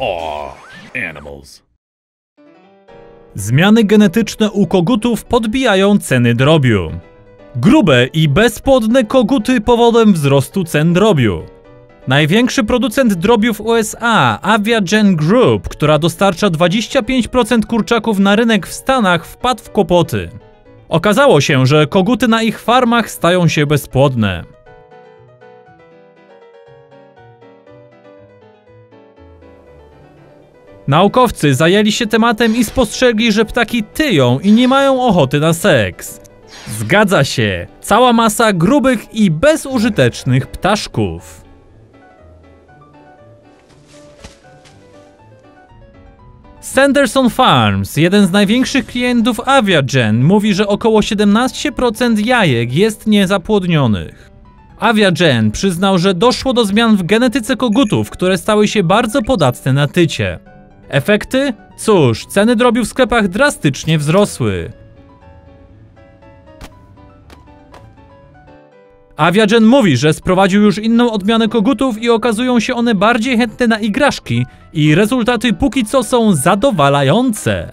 Aw, animals. Zmiany genetyczne u kogutów podbijają ceny drobiu. Grube i bezpłodne koguty powodem wzrostu cen drobiu. Największy producent drobiu w USA, Aviagen Group, która dostarcza 25% kurczaków na rynek w Stanach, wpadł w kłopoty. Okazało się, że koguty na ich farmach stają się bezpłodne. Naukowcy zajęli się tematem i spostrzegli, że ptaki tyją i nie mają ochoty na seks. Zgadza się, cała masa grubych i bezużytecznych ptaszków. Sanderson Farms, jeden z największych klientów Aviagen, mówi, że około 17% jajek jest niezapłodnionych. Aviagen przyznał, że doszło do zmian w genetyce kogutów, które stały się bardzo podatne na tycie. Efekty? Cóż, ceny drobiu w sklepach drastycznie wzrosły. Aviagen mówi, że sprowadził już inną odmianę kogutów i okazują się one bardziej chętne na igraszki i rezultaty póki co są zadowalające.